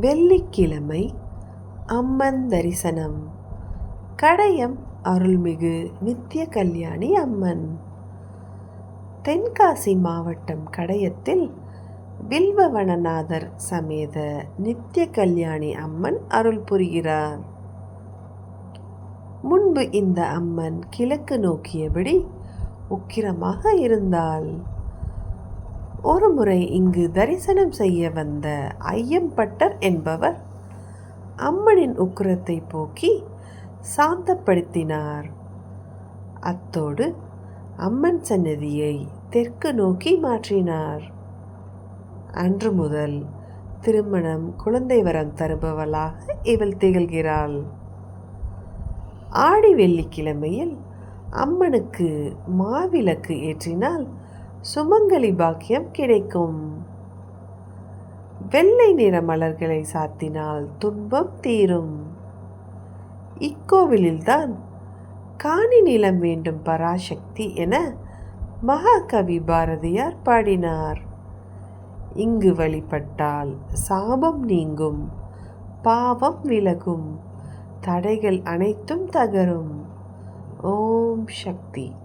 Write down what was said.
வெள்ளிக்கிழமை அம்மன் தரிசனம் கடையம் அருள்மிகு நித்திய கல்யாணி அம்மன். தென்காசி மாவட்டம் கடையத்தில் வில்வவனநாதர் சமேத நித்திய கல்யாணி அம்மன் அருள் புரிகிறார். முன்பு இந்த அம்மன் கிழக்கு நோக்கியபடி உக்கிரமாக இருந்தாள். ஒருமுறை இங்கு தரிசனம் செய்ய வந்த ஐயம்பட்டர் என்பவர் அம்மனின் உக்கிரத்தை போக்கி சாந்தப்படுத்தினார். அத்தோடு அம்மன் சன்னதியை தெற்கு நோக்கி மாற்றினார். அன்று முதல் திருமணம் குழந்தை வரம் தருபவளாக இவள் திகழ்கிறாள். ஆடி வெள்ளிக்கிழமையில் அம்மனுக்கு மாவிளக்கு ஏற்றினால் சுமங்கலி பாக்கியம் கிடைக்கும். வெள்ளை நிற மலர்களை சாத்தினால் துன்பம் தீரும். இக்கோவிலில்தான் காணி நிலம் வேண்டும் பராசக்தி என மகாகவி பாரதியார் பாடினார். இங்கு வழிபட்டால் சாபம் நீங்கும் பாவம் விலகும் தடைகள் அனைத்தும் தகரும். ओम शक्ति।